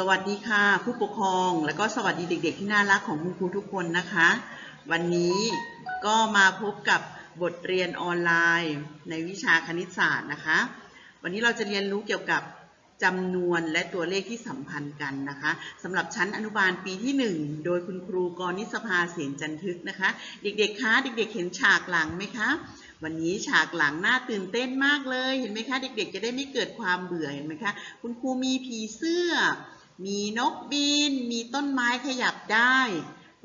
สวัสดีค่ะ ผู้ปกครองและก็สวัสดีเด็ก ๆ ที่น่ารักของคุณครูทุกคนนะคะ วันนี้ก็มาพบกับบทเรียนออนไลน์ ในวิชาคณิตศาสตร์นะคะ วันนี้เราจะเรียนรู้เกี่ยวกับจำนวนและตัวเลขที่สัมพันธ์กันนะคะสำหรับชั้นอนุบาลปีที่ 1 โดยคุณครูกรณิสภาเสียงจันทึกนะคะ เด็กๆคะเด็ก ๆ เห็นฉากหลังไหมคะ วันนี้ฉากหลังน่าตื่นเต้นมากเลยเห็นไหมคะ เด็กๆ จะได้ไม่เกิดความเบื่อเห็นไหมคะ คุณครูมีผีเสื้อ มีนกบิน มีต้นไม้ขยับได้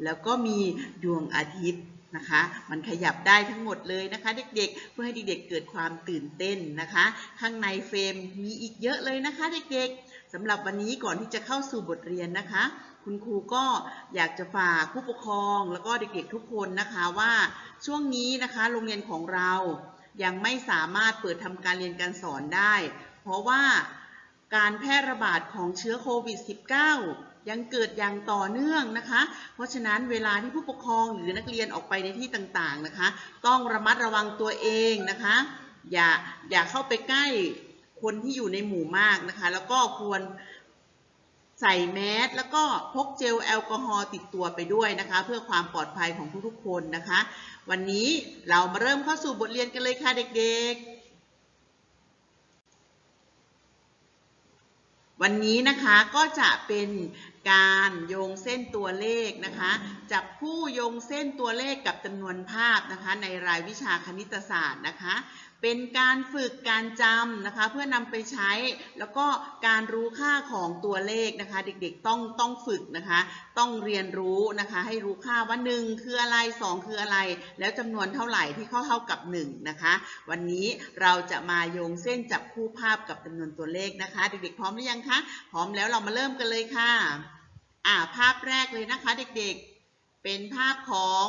แล้วก็มีดวงอาทิตย์นะคะ มันขยับได้ทั้งหมดเลยนะคะ เด็กๆ เพื่อให้เด็กๆเกิดความตื่นเต้นนะคะ ข้างในเฟรมมีอีกเยอะเลยนะคะเด็กๆสำหรับวันนี้ก่อนที่จะเข้าสู่บทเรียนนะคะ คุณครูก็อยากจะฝากผู้ปกครองแล้วก็เด็กๆทุกคนนะคะว่าช่วงนี้นะคะโรงเรียนของเรายังไม่สามารถเปิดทำการเรียนการสอนได้ เพราะว่า การแพร่ระบาดของเชื้อโควิด -19 ยังเกิดอย่างต่อเนื่องนะคะ เพราะฉะนั้นเวลาที่ผู้ปกครองหรือนักเรียนออกไปในที่ต่างๆนะคะ ต้องระมัดระวังตัวเองนะคะ อย่าอย่าเข้าไปใกล้คนที่อยู่ในหมู่มากนะคะ แล้วก็ควรใส่แมสแล้วก็พกเจลแอลกอฮอล์ติดตัวไปด้วยนะคะ เพื่อความปลอดภัยของทุกๆคนนะคะ วันนี้เรามาเริ่มเข้าสู่บทเรียนกันเลยค่ะเด็กๆ วันนี้นะคะก็จะเป็นการโยงเส้นตัวเลขนะคะจับคู่โยงเส้นตัวเลขกับจำนวนภาพนะคะในรายวิชาคณิตศาสตร์นะคะ เป็นการฝึกการจำนะคะ เพื่อนำไปใช้ แล้วก็การรู้ค่าของตัวเลขนะคะ เด็กๆต้องต้องฝึกนะคะ ต้องเรียนรู้นะคะ ให้รู้ค่าว่า 1 คืออะไร 2 คืออะไร แล้วจำนวนเท่าไหร่ที่เข้าเท่ากับ 1 นะคะ วันนี้เราจะมาโยงเส้นจับคู่ภาพกับจำนวนตัวเลขนะคะ เด็กๆพร้อมหรือยังคะพร้อมแล้วเรามาเริ่มกันเลยค่ะอ่าภาพแรกเลยนะคะ เด็กๆ เป็นภาพของ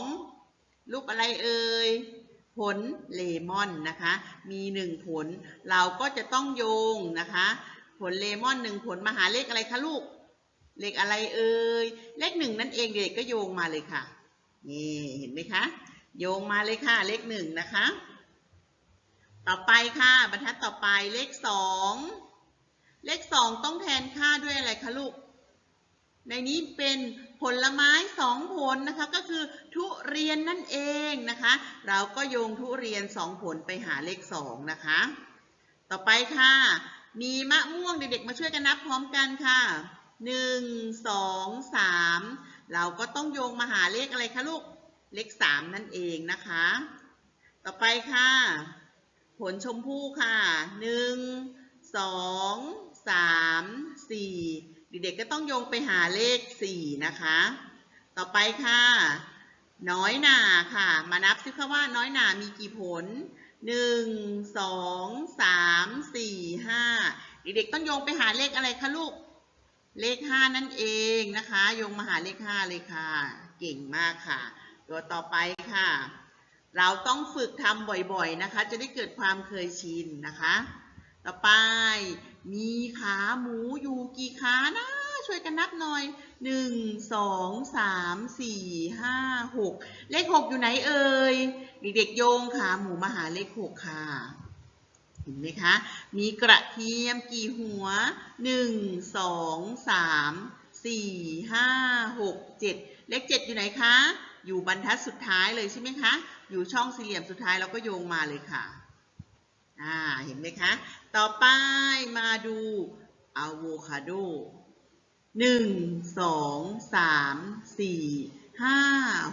รูปอะไรเอ่ย ผลเลมอนนะคะ มีหนึ่งผล เราก็จะต้องโยงนะคะ ผลเลมอนหนึ่งผลมาหาเลขอะไรคะลูก เลขอะไรเอ่ย เลขหนึ่งนั่นเองเด็กก็โยงมาเลยค่ะ นี่เห็นไหมคะ โยงมาเลยค่ะ เลขหนึ่งนะคะ ต่อไปค่ะ บรรทัดต่อไปเลขสอง เลขสองต้องแทนค่าด้วยอะไรคะลูก ในนี้เป็นผลไม้สองผลนะคะก็คือทุเรียนนั่นเองนะคะ เราก็โยงทุเรียนสองผลไปหาเลขสองนะคะ ต่อไปค่ะ มีมะม่วงเด็กๆมาช่วยกันนับพร้อมกันค่ะหนึ่งสองสามเราก็ต้องโยงมาหาเลขอะไรคะลูกเลขสามนั่นเองนะคะ ต่อไปค่ะ ผลชมพู่ค่ะหนึ่งสองสามสี่ เด็กๆก็ต้องโยงไปหาเลข 4 นะคะ ต่อไปค่ะ น้อยหนาค่ะ มานับซิค่ะว่าน้อยหนามีกี่ผล 1 2 3 4 5 เด็กๆต้องโยงไปหาเลขอะไรคะลูก เลข 5 นั่นเองนะคะ โยงมาหาเลข 5 เลยค่ะ เก่งมากค่ะ ตัวต่อไปค่ะ เราต้องฝึกทำบ่อยๆนะคะ จะได้เกิดความเคยชินนะคะ ต่อไป มีขาหมูอยู่กี่ขานะ ช่วยกันนับหน่อยหนึ่งสองสามสี่ห้าหกเลขหกอยู่ไหนเอ่ย เด็กๆโยงขาหมูมาหาเลขหกค่ะเห็นไหมคะ มีกระเทียมกี่หัวหนึ่งสองสามสี่ห้าหกเจ็ดเลขเจ็ดอยู่ไหนคะ อยู่บรรทัดสุดท้ายเลยใช่ไหมคะ อยู่ช่องสี่เหลี่ยมสุดท้ายเราก็โยงมาเลยค่ะ อ่าเห็นไหมคะ ต่อไปมาดูอะโวคาโดหนึ่งสองสามสี่ห้า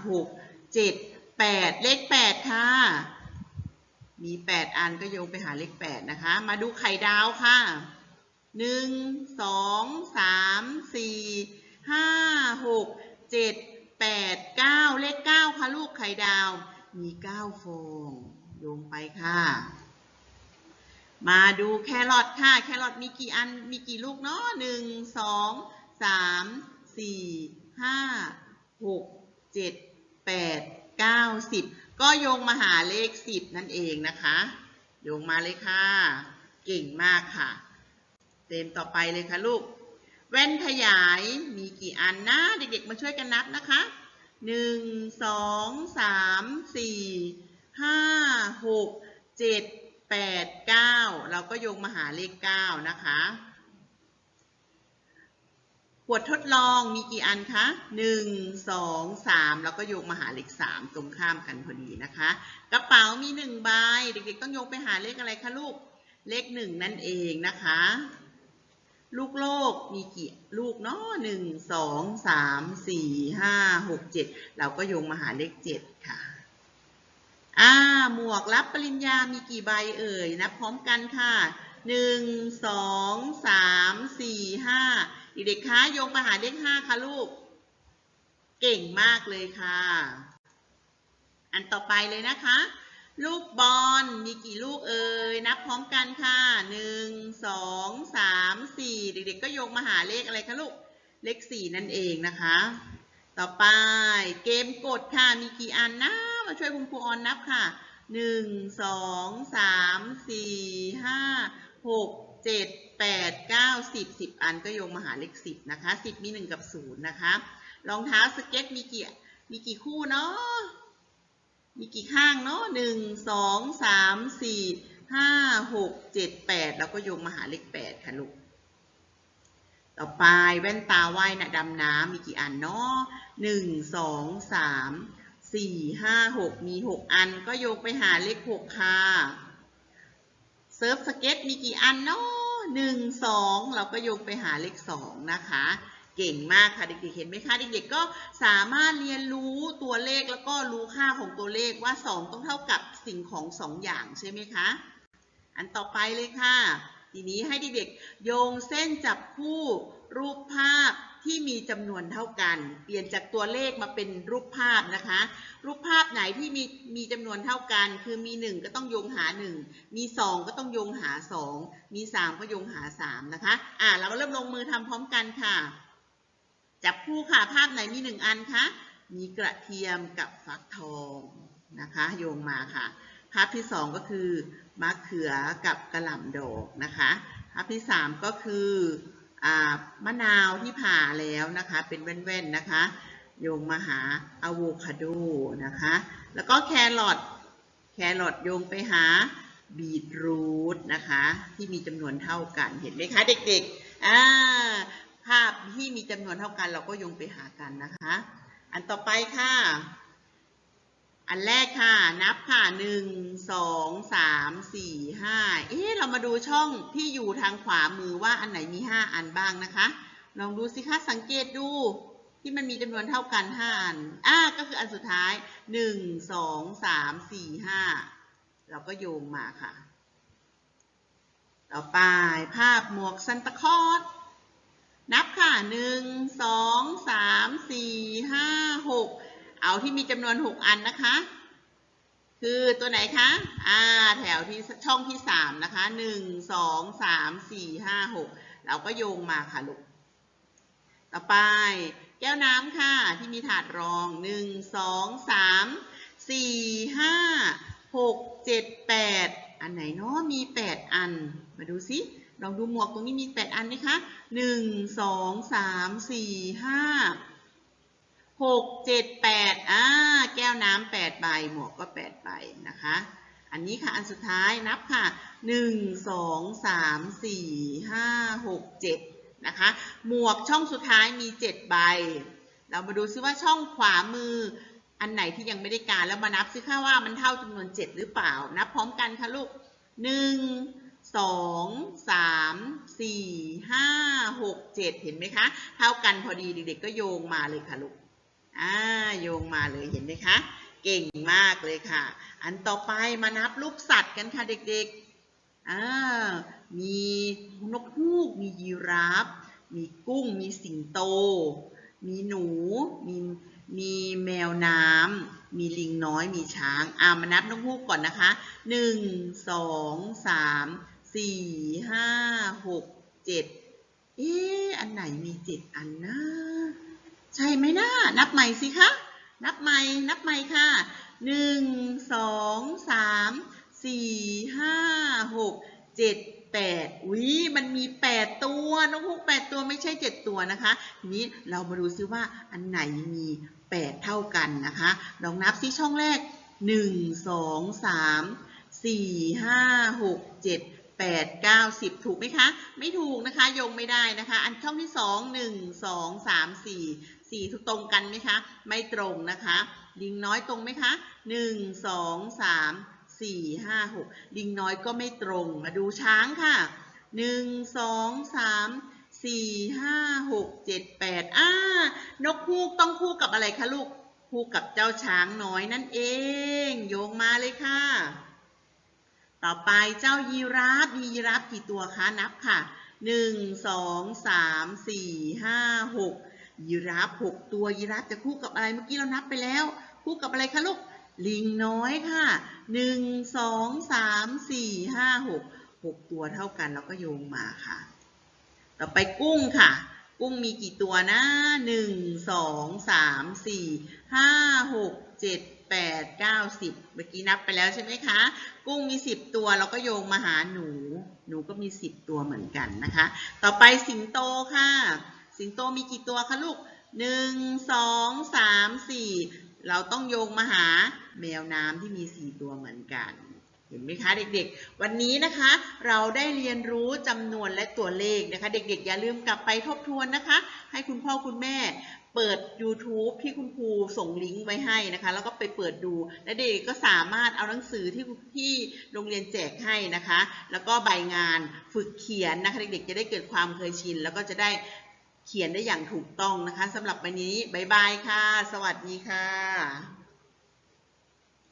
หกเจ็ดแปดเลขแปดค่ะ มีแปดอันก็โยงไปหาเลขแปดนะคะ มาดูไข่ดาวค่ะหนึ่งสองสามสี่ห้าหกเจ็ดแปดเก้าเลขเก้าค่ะลูกไข่ดาว มีเก้าฟองโยงไปค่ะ มาดูแครอทค่ะ แครอทมีกี่อัน มีกี่ลูกเนาะหนึ่งสองสามสี่ห้าหกเจ็ดแปดเก้าสิบก็โยงมาหาเลขสิบนั่นเองนะคะ โยงมาเลยค่ะ เก่งมากค่ะ เต็มต่อไปเลยค่ะลูก แว่นขยายมีกี่อันนะ เด็กๆ มาช่วยกันนับนะคะหนึ่งสองสามสี่ห้าหกเจ็ด แปดเก้าเราก็โยงมาหาเลขเก้านะคะ ขวดทดลองมีกี่อันคะหนึ่งสองสามแล้วก็โยงมาหาเลขสามตรงข้ามกันพอดีนะคะ กระเป๋ามีหนึ่งใบ เด็กๆ ต้องโยงไปหาเลขอะไรคะลูก เลขหนึ่งนั่นเองนะคะ ลูกโลกมีกี่ลูกเนาะหนึ่งสองสามสี่ห้าหกเจ็ดเราก็โยงมาหาเลขเจ็ดค่ะ อ่า หมวกรับปริญญามีกี่ใบเอ่ย นับพร้อมกันค่ะ หนึ่ง สอง สาม สี่ ห้า เด็กๆคะโยงมาหาเลขห้าค่ะลูก เก่งมากเลยค่ะ อันต่อไปเลยนะคะ ลูกบอลมีกี่ลูกเอ่ย นับพร้อมกันค่ะ หนึ่ง สอง สาม สี่ เด็กๆ ก็โยงมาหาเลขอะไรคะลูก เลขสี่นั่นเองนะคะ ต่อไปเกมกดค่ะ มีกี่อันนะ มาช่วยคุณครูออนนับค่ะหนึ่งสองสามสี่ห้าหกเจ็ดแปดเก้าสิบสิบอันก็โยงมาหาเลขสิบนะคะสิบมีหนึ่งกับศูนย์นะคะรองเท้าสเก็ตมีกี่มีกี่คู่เนาะมีกี่ข้างเนาะหนึ่งสองสามสี่ห้าหกเจ็ดแปดแล้วก็โยงมาหาเลขแปดค่ะลูกต่อไปแว่นตาว่ายนะดำน้ำมีกี่อันเนาะหนึ่งสองสาม สี่ห้าหกมีหกอันก็โยงไปหาเลขหกค่ะ เซิร์ฟสเก็ตมีกี่อันเนาะหนึ่งสองเราก็โยงไปหาเลขสองนะคะ เก่งมากค่ะเด็กๆเห็นไหมคะเด็กๆก็สามารถเรียนรู้ตัวเลขแล้วก็รู้ค่าของตัวเลขว่า 2 ต้องเท่ากับสิ่งของ 2 อย่างใช่ไหมคะ อันต่อไปเลยค่ะ ทีนี้ให้เด็กๆโยงเส้นจับคู่รูปภาพ ที่มีจำนวนเท่ากัน เปลี่ยนจากตัวเลขมาเป็นรูปภาพนะคะ รูปภาพไหนที่มีมีจำนวนเท่ากัน คือมี 1 ก็ต้องโยงหา 1 มี 2 ก็ต้องโยงหา 2 มี 3 ก็โยงหา 3 นะคะ อ่าเราเริ่มลงมือทำพร้อมกันค่ะ จับคู่ค่ะ ภาพไหนมี 1 อันคะ มีกระเทียมกับฟักทองนะคะ โยงมาค่ะ ภาพที่ 2 ก็คือมะเขือกับกระหล่ำดอกนะคะ ภาพที่ 3 ก็คือ มะนาวที่ผ่าแล้วนะคะ เป็นแว่นๆนะคะโยงมาหาอะโวคาโดนะคะ แล้วก็แครอทแครอทโยงไปหาบีทรูทนะคะ ที่มีจำนวนเท่ากันเห็นไหมคะเด็กๆอ่าภาพที่มีจำนวนเท่ากันเราก็โยงไปหากันนะคะ อันต่อไปค่ะ อันแรกค่ะ นับค่ะหนึ่งสองสามสี่ห้าเอ๊ะเรามาดูช่องที่อยู่ทางขวามือว่าอันไหนมีห้าอันบ้างนะคะ ลองดูสิคะสังเกตดูที่มันมีจำนวนเท่ากันห้าอันอ่าก็คืออันสุดท้ายหนึ่งสองสามสี่ห้าเราก็โยงมาค่ะ ต่อไปภาพหมวกซันตาคอสนับค่ะหนึ่งสองสามสี่ห้าหก เอาที่มีจำนวนหกอันนะคะ คือตัวไหนคะ อ่า แถวที่ช่องที่สามนะคะหนึ่งสองสามสี่ห้าหกเราก็โยงมาค่ะลูก ต่อไปแก้วน้ำค่ะ ที่มีถาดรองหนึ่งสองสามสี่ห้าหกเจ็ดแปดอันไหนเนาะมีแปดอัน มาดูสิลองดูหมวกตรงนี้มีแปดอันไหมคะหนึ่งสองสามสี่ หกเจ็ดแปดอ่าแก้วน้ำแปดใบหมวกก็แปดใบนะคะ อันนี้ค่ะอันสุดท้ายนับค่ะหนึ่งสองสามสี่ห้าหกเจ็ดนะคะ หมวกช่องสุดท้ายมีเจ็ดใบ เรามาดูซิว่าช่องขวามือ อันไหนที่ยังไม่ได้การแล้วมานับซิค่ะว่ามันเท่าจำนวนเจ็ดหรือเปล่า นับพร้อมกันค่ะลูกหนึ่งสองสามสี่ห้าหกเจ็ดเห็นไหมคะ เท่ากันพอดีเด็กๆก็โยงมาเลยค่ะลูก อ่าโยงมาเลยเห็นไหมคะเก่งมากเลยค่ะ อันต่อไปมานับลูกสัตว์กันค่ะเด็กๆอ่ามีนกฮูก มียีราฟ มีกุ้ง มีสิงโต มีหนู มีมีแมวน้ำ มีลิงน้อย มีช้าง อ่ามานับนกฮูกก่อนนะคะ หนึ่ง สอง สาม สี่ ห้า หก เจ็ด เอ๊ะ อันไหนมีเจ็ดอันนะ ใช่ไหมนะนับใหม่สิคะ นับใหม่ นับใหม่ค่ะหนึ่งสองสามสี่ห้าหกเจ็ดแปดอุ้ยมันมีแปดตัวนกฮูกแปดตัวไม่ใช่เจ็ดตัวนะคะทีนี้เรามาดูซิว่าอันไหนมีแปดเท่ากันนะคะ ลองนับซิช่องแรกหนึ่งสองสามสี่ห้าหกเจ็ดแปดเก้าสิบถูกไหมคะ ไม่ถูกนะคะ ยงไม่ได้นะคะ อันช่องที่สองหนึ่งสองสามสี่ สี่ถูกตรงกันไหมคะ ไม่ตรงนะคะ ลิงน้อยตรงไหมคะหนึ่งสองสามสี่ห้าหกลิงน้อยก็ไม่ตรง มาดูช้างค่ะหนึ่งสองสามสี่ห้าหกเจ็ดแปดอ่านกฮูกต้องคู่กับอะไรคะลูกคู่กับเจ้าช้างน้อยนั่นเอง โยงมาเลยค่ะ ต่อไปเจ้ายีราฟมียีราฟกี่ตัวคะนับค่ะหนึ่งสองสามสี่ห้าหก ยีราฟหกตัวยีราฟจะคู่กับอะไรเมื่อกี้เรานับไปแล้ว คู่กับอะไรคะลูกลิงน้อยค่ะหนึ่งสองสามสี่ห้าหกหกตัวเท่ากันแล้วก็โยงมาค่ะ ต่อไปกุ้งค่ะ กุ้งมีกี่ตัวนะหนึ่งสองสามสี่ห้าหกเจ็ดแปดเก้าสิบเมื่อกี้นับไปแล้วใช่ไหมคะ กุ้งมีสิบตัวเราก็โยงมาหาหนู หนูก็มีสิบตัวเหมือนกันนะคะ ต่อไปสิงโตค่ะ สิงโตมีกี่ตัวคะลูกหนึ่งสองสามสี่เราต้องโยงมาหาแมวน้ำที่มีสี่ตัวเหมือนกัน เห็นไหมคะเด็กๆ วันนี้นะคะ เราได้เรียนรู้จำนวนและตัวเลขนะคะ เด็กๆ อย่าลืมกลับไปทบทวนนะคะ ให้คุณพ่อคุณแม่เปิด YouTube ที่คุณครูส่งลิงก์ไว้ให้นะคะ แล้วก็ไปเปิดดู และเด็กๆก็สามารถเอาหนังสือที่ที่โรงเรียนแจกให้นะคะ แล้วก็ใบงานฝึกเขียนนะคะ เด็กๆ จะได้เกิดความเคยชิน แล้วก็จะได้ เขียนได้อย่างถูกต้องนะคะสำหรับวันนี้ บ๊ายบายค่ะ สวัสดีค่ะ